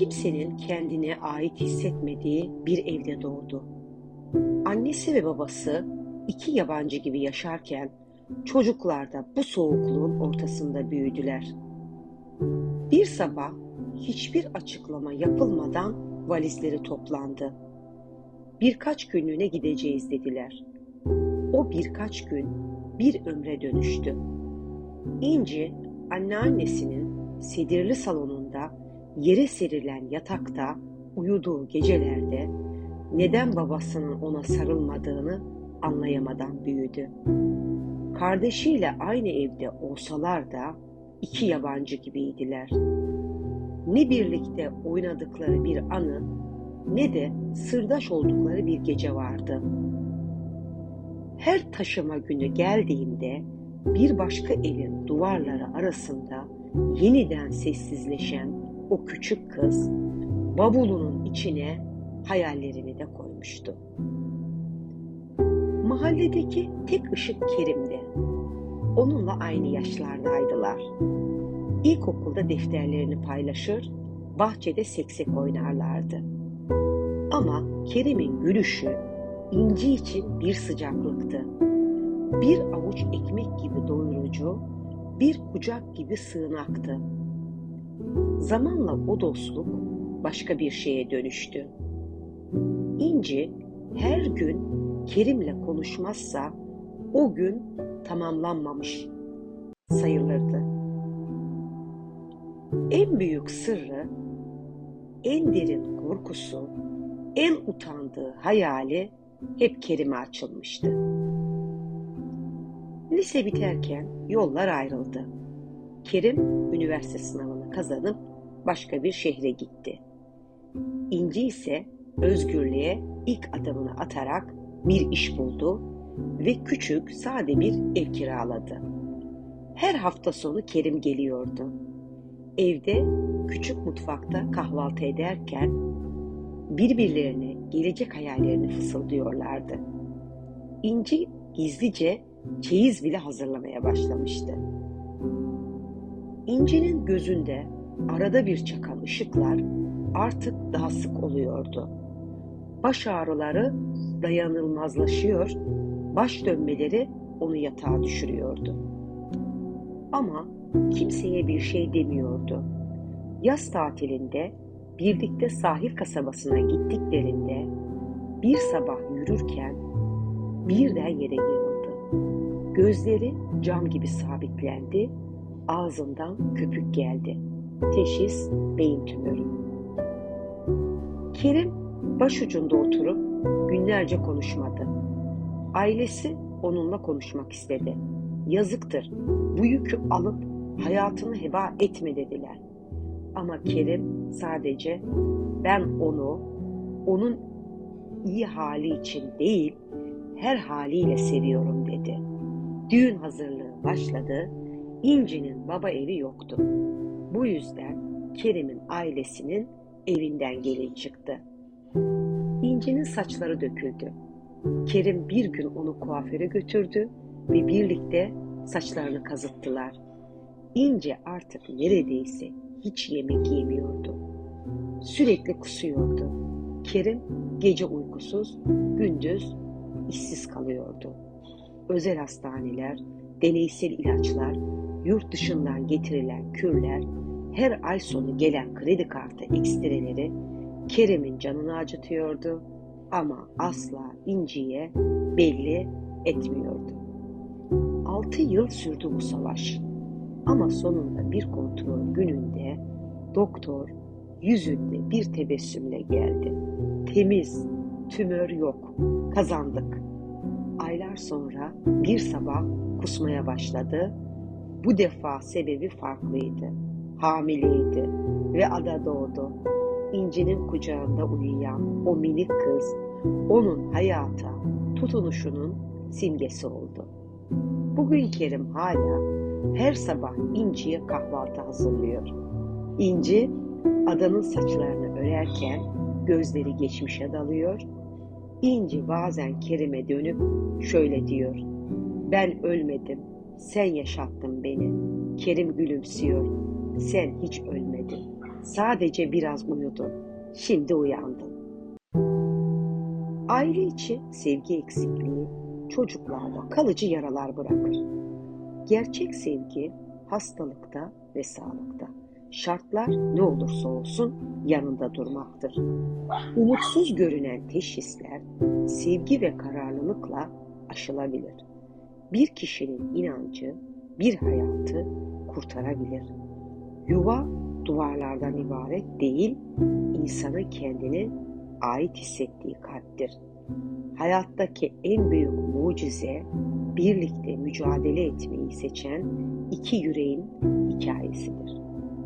kimsenin kendine ait hissetmediği bir evde doğdu. Annesi ve babası iki yabancı gibi yaşarken çocuklar da bu soğukluğun ortasında büyüdüler. Bir sabah hiçbir açıklama yapılmadan valizleri toplandı. Birkaç günlüğüne gideceğiz dediler. O birkaç gün bir ömre dönüştü. İnci anneannesinin sedirli salonunda yere serilen yatakta uyuduğu gecelerde neden babasının ona sarılmadığını anlayamadan büyüdü. Kardeşiyle aynı evde olsalar da iki yabancı gibiydiler. Ne birlikte oynadıkları bir anı ne de sırdaş oldukları bir gece vardı. Her taşıma günü geldiğinde bir başka evin duvarları arasında yeniden sessizleşen o küçük kız bavulunun içine hayallerini de koymuştu. Mahalledeki tek ışık Kerim'di. Onunla aynı yaşlardaydılar. İlkokulda defterlerini paylaşır, bahçede seksek oynarlardı. Ama Kerim'in gülüşü İnci için bir sıcaklıktı. Bir avuç ekmek gibi doyurucu, bir kucak gibi sığınaktı. Zamanla o dostluk başka bir şeye dönüştü. İnci her gün Kerim'le konuşmazsa o gün tamamlanmamış sayılırdı. En büyük sırrı, en derin korkusu, en utandığı hayali hep Kerim'e açılmıştı. Lise biterken yollar ayrıldı. Kerim üniversite sınavını kazanıp başka bir şehre gitti. İnci ise özgürlüğe ilk adımını atarak bir iş buldu ve küçük sade bir ev kiraladı. Her hafta sonu Kerim geliyordu. Evde küçük mutfakta kahvaltı ederken birbirlerine gelecek hayallerini fısıldıyorlardı. İnci gizlice çeyiz bile hazırlamaya başlamıştı. İnci'nin gözünde arada bir çakan ışıklar artık daha sık oluyordu. Baş ağrıları dayanılmazlaşıyor, baş dönmeleri onu yatağa düşürüyordu. Ama kimseye bir şey demiyordu. Yaz tatilinde birlikte sahil kasabasına gittiklerinde bir sabah yürürken birden yere yığıldı. Gözleri cam gibi sabitlendi, ağzından köpük geldi. Teşhis beyin tümörü. Kerim başucunda oturup günlerce konuşmadı. Ailesi onunla konuşmak istedi. Yazıktır, bu yükü alıp hayatını heba etme dediler. Ama Kerim sadece ben onu, onun iyi hali için değil, her haliyle seviyorum dedi. Düğün hazırlığı başladı, İnci'nin baba evi yoktu. Bu yüzden Kerim'in ailesinin evinden gelin çıktı. İnci'nin saçları döküldü. Kerim bir gün onu kuaföre götürdü ve birlikte saçlarını kazıttılar. İnce artık neredeyse hiç yemek yemiyordu. Sürekli kusuyordu. Kerim gece uykusuz, gündüz işsiz kalıyordu. Özel hastaneler, deneysel ilaçlar, yurt dışından getirilen kürler, her ay sonu gelen kredi kartı ekstreleri Kerem'in canını acıtıyordu ama asla İnci'ye belli etmiyordu. Altı yıl sürdü bu savaş. Ama sonunda bir kontrol gününde doktor yüzünde bir tebessümle geldi. Temiz, tümör yok, kazandık. Aylar sonra bir sabah kusmaya başladı. Bu defa sebebi farklıydı. Hamileydi ve ada doğdu. İnci'nin kucağında uyuyan o minik kız onun hayata tutunuşunun simgesi oldu. Bugün Kerim hala her sabah İnci'ye kahvaltı hazırlıyor. İnci adanın saçlarını örerken gözleri geçmişe dalıyor. İnci bazen Kerim'e dönüp şöyle diyor. Ben ölmedim, sen yaşattın beni. Kerim gülümsüyor. Sen hiç ölmedin. Sadece biraz uyudun. Şimdi uyandın. Aile içi sevgi eksikliği çocuklarda kalıcı yaralar bırakır. Gerçek sevgi hastalıkta ve sağlıkta. Şartlar ne olursa olsun yanında durmaktır. Umutsuz görünen teşhisler sevgi ve kararlılıkla aşılabilir. Bir kişinin inancı bir hayatı kurtarabilir. Yuva duvarlardan ibaret değil, insanın kendini ait hissettiği kalptir. Hayattaki en büyük mucize birlikte mücadele etmeyi seçen iki yüreğin hikayesidir.